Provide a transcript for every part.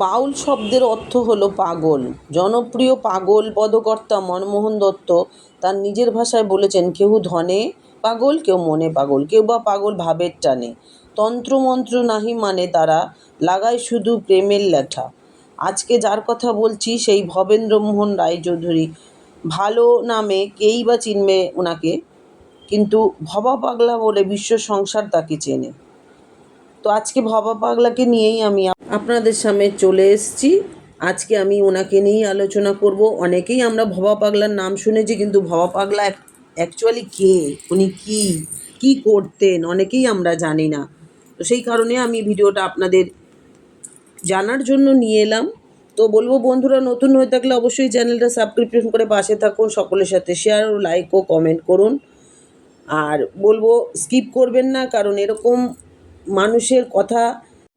বাউল শব্দের অর্থ হলো পাগল। জনপ্রিয় পাগল পদকর্তা মনমোহন দত্ত তার নিজের ভাষায় বলেছেন, কেউ ধনে পাগল, কেউ মনে পাগল, কেউ বা পাগল ভাবের টানে। তন্ত্রমন্ত্র নাহি মানে তারা লাগায় শুধু প্রেমের ল্যাঠা আজকে যার কথা বলছি সেই ভবেন্দ্রমোহন রায়চৌধুরী। ভালো নামে কেই বা চিনবে ওনাকে কিন্তু ভবা পাগলা বলে বিশ্ব সংসার তাকে চেনে। তো আজকে ভবা পাগলাকে নিয়েই আমি আপনাদের সামনে চলে এসেছি। আজকে আমি ওনাকে নিয়েই আলোচনা করব। অনেকেই আমরা ভবা পাগলার নাম শুনেছি, কিন্তু ভবা পাগলা অ্যাকচুয়ালি কে? উনি কি? কি করতেন? অনেকেই আমরা জানি না। তো সেই কারণে আমি ভিডিওটা আপনাদের জানার জন্য নিয়ে এলাম। তো বলব বন্ধুরা, নতুন হয়ে থাকলে অবশ্যই চ্যানেলটা সাবস্ক্রিপশন করে পাশে থাকুন, সকলের সাথে শেয়ার ও লাইক ও কমেন্ট করুন। আর বলব স্কিপ করবেন না, কারণ এরকম মানুষের কথা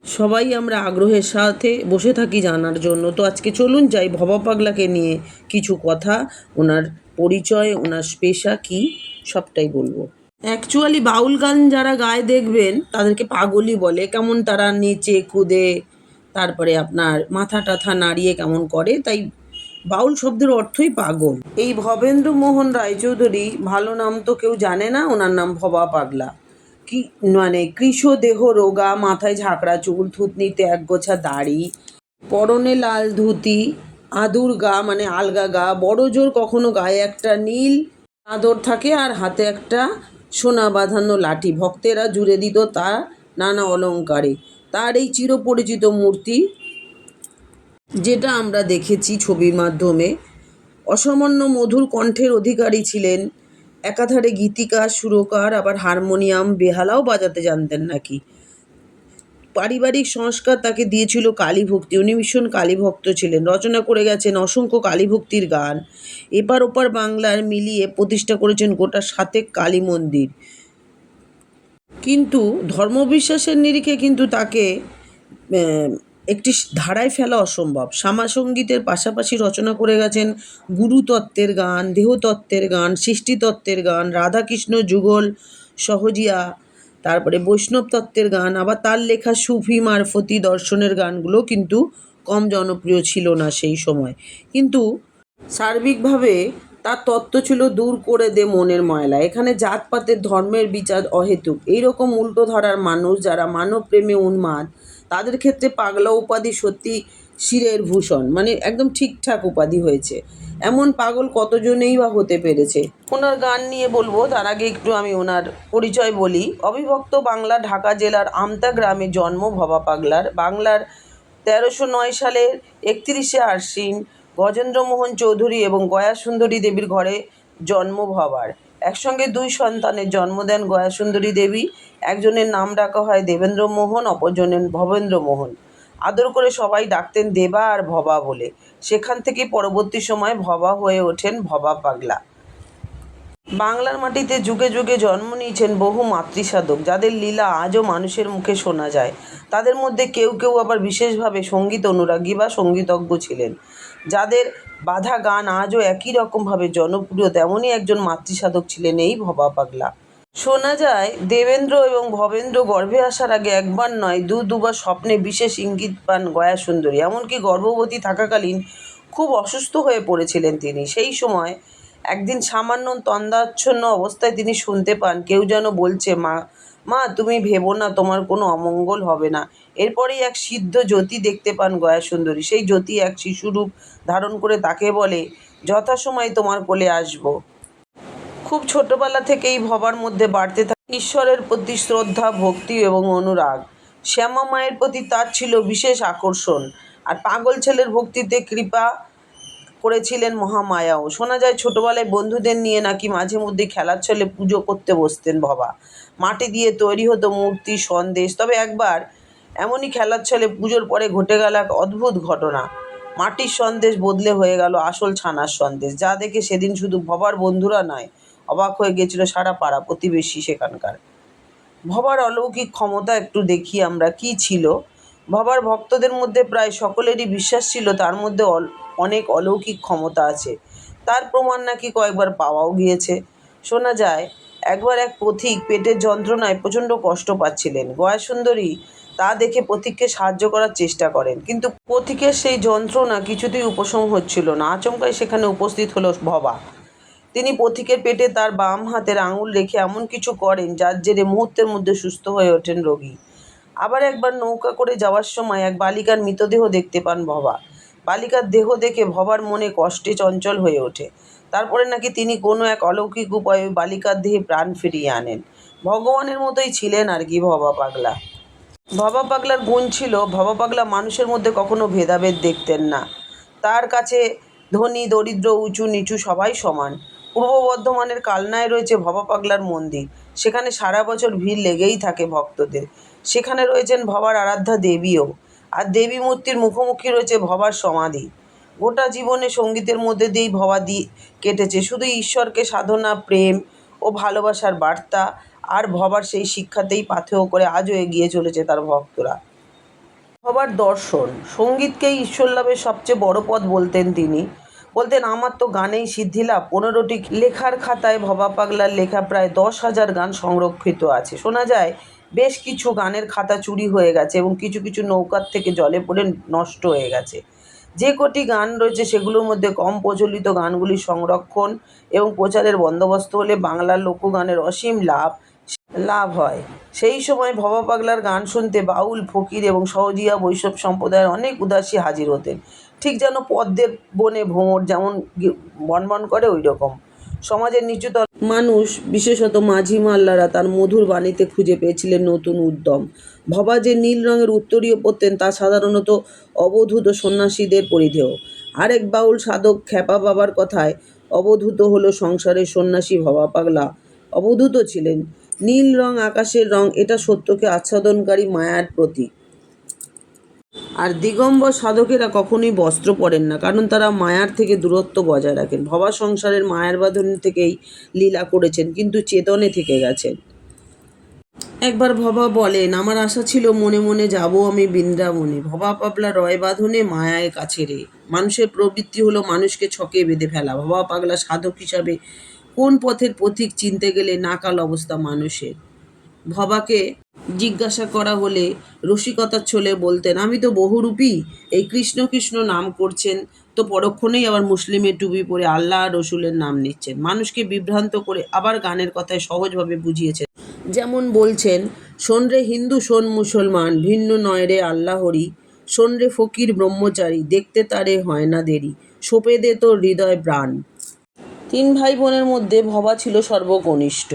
সবাই আমরা আগ্রহের সাথে বসে থাকি জানার জন্য। তো আজকে চলুন যাই ভবা পাগলাকে নিয়ে কিছু কথা, ওনার পরিচয়, ওনার পেশা কি, সবটাই বলব। অ্যাকচুয়ালি বাউল গান যারা গায়ে দেখবেন, তাদেরকে পাগলই বলে। কেমন তারা নেচে, কুদে, তারপরে আপনার মাথা টাথা নাড়িয়ে কেমন করে, তাই বাউল শব্দের অর্থই পাগল। এই ভবেন্দ্র মোহন রায়চৌধুরী, ভালো নাম তো কেউ জানে না, ওনার নাম ভবা পাগলা। মানে কৃষ দেহ রোগা, মাথায় ঝাঁকড়া, চুল থুতনিতে একগোছা দাড়ি, পরনে লাল ধুতি, আদুর গা মানে আলগা গা, বড় জোর কখনো গায়ে একটা নীল চাদর থাকে আর হাতে একটা সোনা বাঁধানো লাঠি। ভক্তেরা জুড়ে দিত তার নানা অলংকারে তার এই চিরপরিচিত মূর্তি, যেটা আমরা দেখেছি ছবির মাধ্যমে, অসামান্য মধুর কণ্ঠের অধিকারী ছিলেন একাধারে গীতিকার সুরকার, আবার হারমোনিয়াম, বেহালাও বাজাতে জানতেন নাকি। পারিবারিক সংস্কার তাকে দিয়েছিল কালীভক্তি। উনি ভীষণ কালীভক্ত ছিলেন। রচনা করে গেছেন অসংখ্য কালীভক্তির গান। এপার ওপার বাংলার মিলিয়ে প্রতিষ্ঠা করেছেন গোটা সাতেক কালী মন্দির। কিন্তু ধর্মবিশ্বাসের নিরিখে কিন্তু তাকে একটি ধারায় ফেলা অসম্ভব। শ্যামাসঙ্গীতের পাশাপাশি রচনা করে গেছেন গুরুতত্ত্বের গান, দেহতত্ত্বের গান, সৃষ্টিতত্ত্বের গান, রাধাকৃষ্ণ, যুগল, সহজিয়া, তারপরে বৈষ্ণব তত্ত্বের গান, আবার তার লেখা সুফি মারফতি দর্শনের গানগুলো কিন্তু কম জনপ্রিয় ছিল না সেই সময়। কিন্তু সার্বিকভাবে তার তত্ত্ব ছিল দূর করে দে মনের ময়লা। এখানে জাতপাতের ধর্মের বিচার অহেতুক। এইরকম উল্টো ধারার মানুষ যারা মানব প্রেমে উন্মাদ তাদের ক্ষেত্রে পাগলা উপাধি সত্যি শিরের ভূষণ। মানে একদম ঠিকঠাক উপাধি হয়েছে। এমন পাগল কতজনেই বা হতে পেরেছে? ওনার গান নিয়ে বলব, তার আগে একটু আমি ওনার পরিচয় বলি। অবিভক্ত বাংলা ঢাকা জেলার আমতা গ্রামে জন্ম, ভবা পাগলার। বাংলার তেরোশো নয় সালের একত্রিশে আশ্বিন গজেন্দ্রমোহন চৌধুরী এবং গয়া সুন্দরী দেবীর ঘরে জন্ম ভবার। একসঙ্গে দুই সন্তানের জন্ম দেন গয়া সুন্দরী দেবী। একজনের নাম ডাকা হয় দেবেন্দ্র মোহন, অপরজনের ভবেন্দ্র মোহন। আদর করে সবাই ডাকতেন দেবা আর ভবা বলে। সেখান থেকে পরবর্তী সময় ভবা হয়ে ওঠেন ভবা পাগলা। বাংলার মাটিতে যুগে যুগে জন্ম নিয়েছেন বহু মাতৃসাধক, যাদের লীলা আজও মানুষের মুখে শোনা যায়। তাদের মধ্যে কেউ কেউ আবার বিশেষভাবে সংগীত অনুরাগী বা সঙ্গীতজ্ঞ ছিলেন, যাদের বাধা গান আজও একই রকমভাবে জনপ্রিয়। তেমনই একজন মাতৃসাধক ছিলেন এই ভবা পাগলা। শোনা যায়, দেবেন্দ্র এবং ভবেন্দ্র গর্ভে আসার আগে একবার নয়, দু দুবার স্বপ্নে বিশেষ ইঙ্গিত পান গয়া সুন্দরী। এমনকি গর্ভবতী থাকাকালীন খুব অসুস্থ হয়ে পড়েছিলেন তিনি। সেই সময় একদিন সামান্য তন্দাচ্ছন্ন অবস্থায় তিনি শুনতে পান, কেউ যেন বলছে, মা মা, তুমি ভেবো না, তোমার কোনো অমঙ্গল হবে না। এরপরেই এক সিদ্ধ জ্যোতি দেখতে পান গয়া সুন্দরী। সেই জ্যোতি এক শিশুরূপ ধারণ করে তাকে বলে, যথাসময়ে তোমার কোলে আসব। খুব ছোটবেলা থেকেই ভবার মধ্যে বাড়তে থাকে ঈশ্বরের প্রতি শ্রদ্ধা, ভক্তি এবং অনুরাগ। শ্যামা মায়ের প্রতি তার ছিল বিশেষ আকর্ষণ। আর পাগল ছেলের ভক্তিতে কৃপা করেছিলেন মহামায়াও। শোনা যায়, ছোটবেলায় বন্ধুদের নিয়ে নাকি মাঝে মধ্যে খেলার ছলে পুজো করতে বসতেন ভবা। মাটি দিয়ে তৈরি হতো মূর্তি, সন্দেশ। তবে একবার এমনই খেলার ছলে পুজোর পরে ঘটে গেল এক অদ্ভুত ঘটনা। মাটির সন্দেশ বদলে হয়ে গেল আসল ছানার সন্দেশ। যা দেখে সেদিন শুধু ভবার বন্ধুরা নয় অবাক হয়ে গেছিল সারা পাড়া প্রতিবেশী সেখানকার। ভবার অলৌকিক ক্ষমতা একটু দেখি আমরা, কি ছিল? ভবার ভক্তদের মধ্যে প্রায় সকলেরই বিশ্বাস ছিল, তার মধ্যে অনেক অলৌকিক ক্ষমতা আছে। তার প্রমাণ নাকি কয়েকবার পাওয়াও গিয়েছে। শোনা যায়, একবার এক পথিক পেটের যন্ত্রণায় প্রচণ্ড কষ্ট পাচ্ছিলেন। গয়া সুন্দরী তা দেখে পথিককে সাহায্য করার চেষ্টা করেন, কিন্তু পথিকের সেই যন্ত্রণা কিছুতেই উপশম হচ্ছিল না। আচমকাই সেখানে উপস্থিত হলো ভবা। তিনি পথিকের পেটে তার বাম হাতের আঙুল রেখে এমন কিছু করেন যার জেরে মুহূর্তের মধ্যে সুস্থ হয়ে ওঠেন রোগী। আবার একবার নৌকা করে যাওয়ার সময় এক বালিকার মৃতদেহ দেখতে পান ভবা। বালিকার দেহ দেখে ভবার মনে কষ্টে চঞ্চল হয়ে ওঠে। তারপরে নাকি তিনি কোনো এক অলৌকিক উপায়ে বালিকার দেহে প্রাণ ফিরিয়ে আনেন। ভগবানের মতোই ছিলেন আর কি ভবা পাগলা। ভবা পাগলার গুণ ছিল, ভবা পাগলা মানুষের মধ্যে কখনো ভেদাভেদ দেখতেন না। তার কাছে ধনী, দরিদ্র, উঁচু, নিচু সবাই সমান। পূর্ব বর্ধমানের কালনায় রয়েছে ভবা পাগলার মন্দির। সেখানে সারা বছর ভিড় লেগেই থাকে ভক্তদের। সেখানে রয়েছেন ভবার আরাধ্যা দেবীও। আর দেবী মূর্তির মুখোমুখি রয়েছে ভবার সমাধি। গোটা জীবনে সঙ্গীতের মধ্যে দিয়েই ভবা দিয়ে কেটেছে। শুধু ঈশ্বরকে সাধনা, প্রেম ও ভালোবাসার বার্তা আর ভবার সেই শিক্ষাতেই পাথেয় করে আজও এগিয়ে চলেছে তার ভক্তরা। ভবার দর্শন। সঙ্গীতকেই ঈশ্বর লাভের সবচেয়ে বড় পথ বলতেন তিনি। বলতেন, আমার তো গানেই সিদ্ধি লাভ। পনেরোটি লেখার খাতায় ভবা পাগলার লেখা প্রায় দশ হাজার গান সংরক্ষিত আছে। শোনা যায়, বেশ কিছু গানের খাতা চুরি হয়ে গেছে এবং কিছু কিছু নৌকার থেকে জলে পড়ে নষ্ট হয়ে গেছে। যে কটি গান রয়েছে সেগুলোর মধ্যে কম প্রচলিত গানগুলি সংরক্ষণ এবং প্রচারের বন্দোবস্ত হলে বাংলার লোকগানের অসীম লাভ লাভ হয়। সেই সময় ভবা পাগলার গান শুনতে বাউল, ফকির এবং সহজিয়া বৈষ্ণব সম্প্রদায়ের অনেক উদাসী হাজির হতেন। ঠিক যেন পদ্মের বনে ভ্রমর যেমন বনবন করে ওই রকম সমাজের নিচুতর মানুষ, বিশেষত মাঝি মাল্লারা তার মধুর বাণীতে খুঁজে পেয়েছিলেন নতুন উদ্যম। ভবা যে নীল রঙের উত্তরীয় পরতেন তা সাধারণত অবধূত সন্ন্যাসীদের পরিধেয়। আরেক বাউল সাধক খ্যাপা বাবার কথায়, অবধূত হলো সংসারের সন্ন্যাসী ভবা পাগলা। অবধূত ছিলেন। নীল রং, আকাশের রং, এটা সত্যকে আচ্ছাদনকারী মায়ার প্রতীক। আর দিগম্বর সাধকেরা কখনোই বস্ত্র পরেন না, কারণ তারা মায়ার থেকে দূরত্ব বজায় রাখেন। ভবা সংসারের মায়ার বাঁধন থেকেই লীলা করেছেন, কিন্তু চেতনে থেকে গেছেন। একবার ভবা বলেন, আমার আশা ছিল মনে মনে যাব আমি বৃন্দাবনে। ভবা পাগলা রয় বাঁধনে মায়ায় কাছে রে। মানুষের প্রবৃত্তি হলো মানুষকে ছকে বেঁধে ফেলা। ভবা পাগলা সাধক হিসাবে কোন পথের পথিক চিনতে গেলে নাকাল অবস্থা মানুষের। ভবাকে জিজ্ঞাসা করা হলে রসিকতার ছলে বলতেন, আমি তো বহুরূপী, এই কৃষ্ণ কৃষ্ণ নাম করছেন, তো পরক্ষণেই আবার মুসলিমের টুপি পরে আল্লাহ রসুলের নাম নিচ্ছেন। মানুষকে বিভ্রান্ত করে আবার গানের কথায় সহজভাবে বুঝিয়েছেন। যেমন বলছেন, শোন রে হিন্দু, শোন মুসলমান, ভিন্ন নয় রে আল্লাহরি শোন রে ফকির, ব্রহ্মচারী, দেখতে তারে হয় না দেরি। সোপে দে তোর হৃদয় প্রাণ। তিন ভাই বোনের মধ্যে ভবা ছিল সর্বকনিষ্ঠ।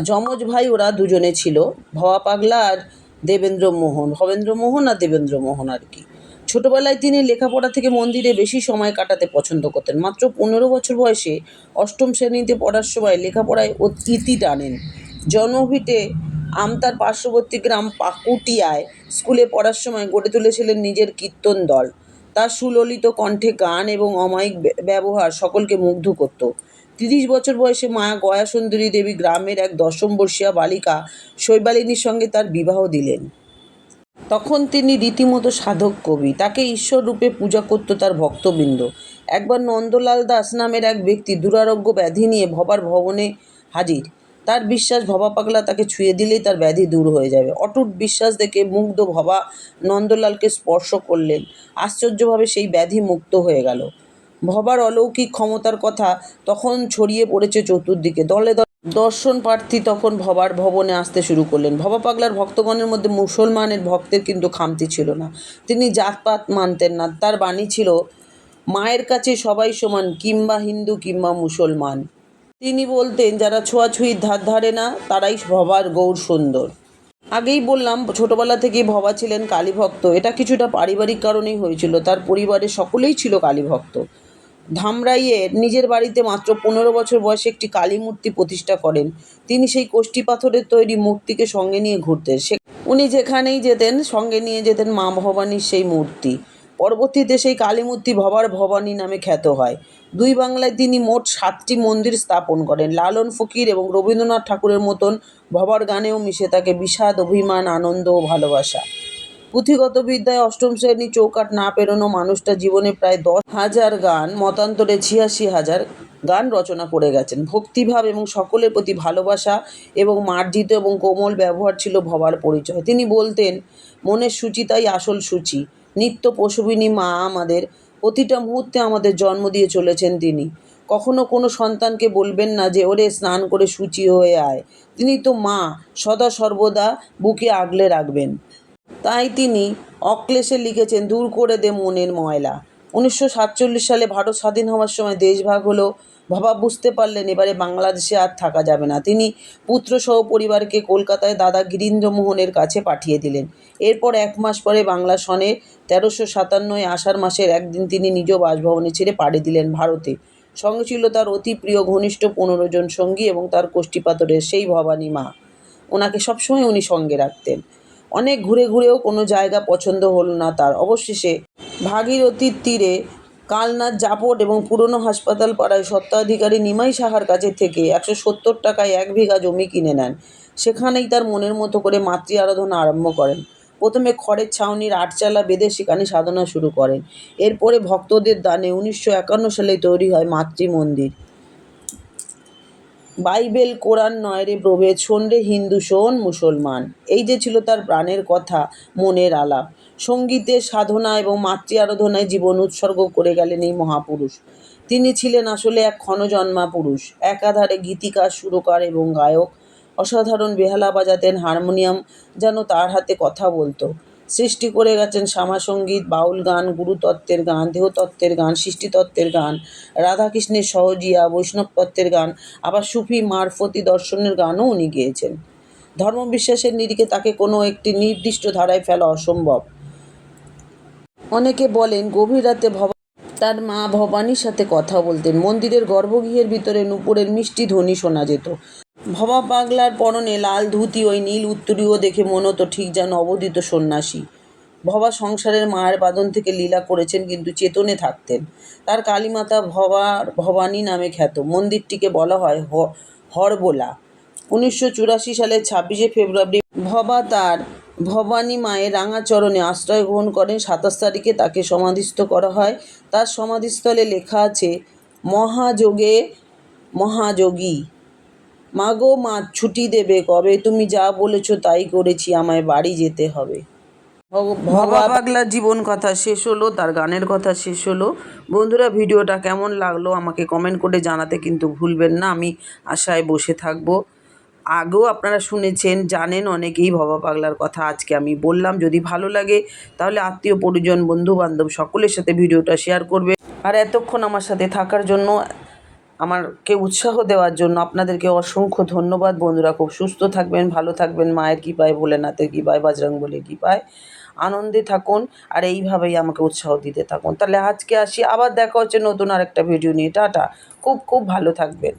যমজ ভাই, ওরা দুজনে ছিল। ভবা পাগলা আর দেবেন্দ্র মোহন। ভবেন্দ্র মোহন আর দেবেন্দ্র মোহন আর কি। ছোটবেলায় তিনি লেখাপড়া থেকে মন্দিরে বেশি সময় কাটাতে পছন্দ করতেন। মাত্র পনেরো বছর বয়সে অষ্টম শ্রেণীতে পড়ার সময় লেখাপড়ায় ইতি টানেন। জন্মভিটে আমতার পার্শ্ববর্তী গ্রাম পাকুটিয়ায় স্কুলে পড়ার সময় গড়ে তুলেছিলেন নিজের কীর্তন দল। তার সুললিত কণ্ঠে গান এবং অমায়িক ব্যবহার সকলকে মুগ্ধ করত। তিরিশ বছর বয়সে মা গয়াসুন্দরী দেবী গ্রামের এক দশম বর্ষীয়া বালিকা শৈবালিনীর সঙ্গে তার বিবাহ দিলেন। তখন তিনি রীতিমতো সাধক কবি। তাকে ঈশ্বর রূপে পূজা করত তার ভক্তবৃন্দ। একবার নন্দলাল দাস নামের এক ব্যক্তি দুরারোগ্য ব্যাধি নিয়ে ভবার ভবনে হাজির। তার বিশ্বাস ভবা পাগলা তাকে ছুঁয়ে দিলেই তার ব্যাধি দূর হয়ে যাবে। অটুট বিশ্বাস দেখে মুগ্ধ ভবা নন্দলালকে স্পর্শ করলেন। আশ্চর্যভাবে সেই ব্যাধি মুক্ত হয়ে গেল। ভবার অলৌকিক ক্ষমতার কথা তখন ছড়িয়ে পড়েছে চতুর্দিকে। দলে দলে দর্শন প্রার্থী তখন ভবার ভবনে আসতে শুরু করলেন। ভবা পাগলার ভক্তগণের মধ্যে মুসলমানের ভক্তের কিন্তু খামতি ছিল না। তিনি জাতপাত মানতেন না। তার বাণী ছিল, মায়ের কাছে সবাই সমান, কিংবা হিন্দু কিংবা মুসলমান। তিনি বলতেন, যারা ছোঁয়াছুঁয়ির ধার ধারে না, তারাই ভবার গৌর সুন্দর। আগেই বললাম, ছোটবেলা থেকেই ভবা ছিলেন কালীভক্ত। এটা কিছুটা পারিবারিক কারণেই হয়েছিল। তার পরিবারের সকলেই ছিল কালীভক্ত। ধামরাইয়ের নিজের বাড়িতে মাত্র পনেরো বছর বয়সে একটি কালী মূর্তি প্রতিষ্ঠা করেন। তিনি সেই কোষ্ঠী পাথরের তৈরি মূর্তিকে সঙ্গে নিয়ে ঘুরতেন। সে উনি যেখানেই যেতেন, সঙ্গে নিয়ে যেতেন মা ভবানীর সেই মূর্তি। পরবর্তীতে সেই কালী মূর্তি ভবার ভবানী নামে খ্যাত হয়। দুই বাংলায় তিনি মোট সাতটি মন্দির স্থাপন করেন। লালন ফকির এবং রবীন্দ্রনাথ ঠাকুরের মতন ভবার গানেও মিশে থাকে বিষাদ, অভিমান, আনন্দ ও ভালোবাসা। পুঁথিগত বিদ্যায় অষ্টম শ্রেণি চৌকাট না পেরোনো মানুষটা জীবনে প্রায় দশ হাজার গান, মতান্তরে ছিয়াশি হাজার গান রচনা করে গেছেন। ভক্তিভাব এবং সকলের প্রতি ভালোবাসা এবং মার্জিত এবং কোমল ব্যবহার ছিল ভবার পরিচয়। তিনি বলতেন, মনের সূচিতাই আসল সূচি। নিত্য পশুবিনী মা আমাদের, প্রতিটা মুহূর্তে আমাদের জন্ম দিয়ে চলেছেন তিনি। কখনো কোনো সন্তানকে বলবেন না যে, ওরে স্নান করে সূচি হয়ে আয়। তিনি তো মা, সদা সর্বদা বুকে আগলে রাখবেন। তাই তিনি অক্লেশে লিখেছেন, দূর করে দে মনের ময়লা। উনিশশো সাতচল্লিশ সালে ভারত স্বাধীন হওয়ার সময় দেশভাগ হলো। ভাবা বুঝতে পারলেন, এবারে বাংলাদেশে আর থাকা যাবে না। তিনি পুত্রসহ পরিবারকে কলকাতায় দাদা গিরীন্দ্রমোহনের কাছে পাঠিয়ে দিলেন। এরপর এক মাস পরে বাংলা সনে তেরোশো সাতান্নয় আষাঢ় মাসের একদিন তিনি নিজ বাসভবনে ছেড়ে পাড়ি দিলেন ভারতে। সঙ্গে ছিল তার অতি প্রিয় ঘনিষ্ঠ পনেরো জন সঙ্গী এবং তার কোষ্ঠীপাতরের সেই ভবানী মা। ওনাকে সবসময় উনি সঙ্গে রাখতেন। অনেক ঘুরে ঘুরেও কোনো জায়গা পছন্দ হলো না তার। অবশেষে ভাগীরথীর তীরে কালনাথ জাপট এবং পুরনো হাসপাতাল পাড়ায় স্বত্বাধিকারী নিমাই সাহার কাছে থেকে একশো সত্তর টাকায় এক বিঘা জমি কিনে নেন। সেখানেই তার মনের মতো করে মাতৃ আরাধনা আরম্ভ করেন। প্রথমে খড়ের ছাউনির আটচালা বেঁধে সেখানে সাধনা শুরু করেন। এরপরে ভক্তদের দানে উনিশশো একান্ন সালে তৈরি হয় মাতৃ মন্দির। বাইবেল, কোরআন নয় রে প্রভেদ, শোন রে হিন্দু, শোন মুসলমান। এই যে ছিল তার প্রাণের কথা, মনের আলাপ। সঙ্গীতে সাধনা এবং মাতৃ আরাধনায় জীবন উৎসর্গ করে গেলেন এই মহাপুরুষ। তিনি ছিলেন আসলে এক ক্ষণজন্মা পুরুষ, একাধারে গীতিকার, সুরকার এবং গায়ক। অসাধারণ বেহালা বাজাতেন হারমোনিয়াম যেন তার হাতে কথা বলতো। সৃষ্টি করে গেছেন শ্যামাসঙ্গীত বাউল গান, গুরুতত্ত্বের গান, দেহতত্ত্বের গান, সৃষ্টিতত্ত্বের গান, রাধাকৃষ্ণের সহজিয়া বৈষ্ণব তত্ত্বের গান, আবার সুফি মারফতি দর্শনের গানও উনি গেয়েছেন। ধর্মবিশ্বাসের নিরিখে তাকে কোনো একটি নির্দিষ্ট ধারায় ফেলা অসম্ভব। অনেকে বলেন, গভীর রাতে ভবা তার মা ভবানীর সাথে কথা বলতেন। মন্দিরের গর্ভগৃহের ভিতরে নুপুরের মিষ্টি ধ্বনি শোনা যেত। ভবা পাগলার পরনে লাল ধুতি ওই নীল উত্তরীয় দেখে মনে হতো ঠিক যেন অবদিত সন্ন্যাসী। ভবা সংসারের মায়ের বাদন থেকে লীলা করেছেন কিন্তু চেতনে থাকতেন। তার কালীমাতা ভবার ভবানী নামে খ্যাত। মন্দিরটিকে বলা হয় হরবোলা। উনিশশো চুরাশি সালের ছাব্বিশে ফেব্রুয়ারি ভবা তার ভবানী মায়ের রাঙাচরণে আশ্রয় গ্রহণ করেন। সাতাশ তারিখে তাকে সমাধিস্থ করা হয়। তার সমাধিস্থলে লেখা আছে, মহাযোগে মহাযোগী। মাগো মা ছুটি দেবে কবে? তুমি যা বলেছ তাই করেছি আমায় বাড়ি যেতে হবে। ভবা পাগলার জীবন কথা শেষ হলো তার গানের কথা শেষ হলো। বন্ধুরা ভিডিওটা কেমন লাগল আমাকে কমেন্ট করে জানাতে কিন্তু ভুলবেন না আমি আশায় বসে থাকব। আগেও আপনারা শুনেছেন জানেন অনেকেই ভবা পাগলার কথা আজকে আমি বললাম। যদি ভালো লাগে তাহলে আত্মীয় পরিজন বন্ধু বান্ধব সকলের সাথে ভিডিওটা শেয়ার করবে। আর এতক্ষণ আমার সাথে থাকার জন্য আমারকে উৎসাহ দেওয়ার জন্য আপনাদেরকে অসংখ্য ধন্যবাদ। বন্ধুরা, খুব সুস্থ থাকবেন, ভালো থাকবেন। মায়ের কৃপায়, ভোলেনাথের কৃপায় বলে কৃপায়। আনন্দে থাকুন আর এইভাবেই আমাকে উৎসাহ দিতে থাকুন। তাহলে আজকে আসি, আবার দেখা হচ্ছে নতুন আরেকটা ভিডিও নিয়ে। টাটা। খুব খুব ভালো থাকবেন।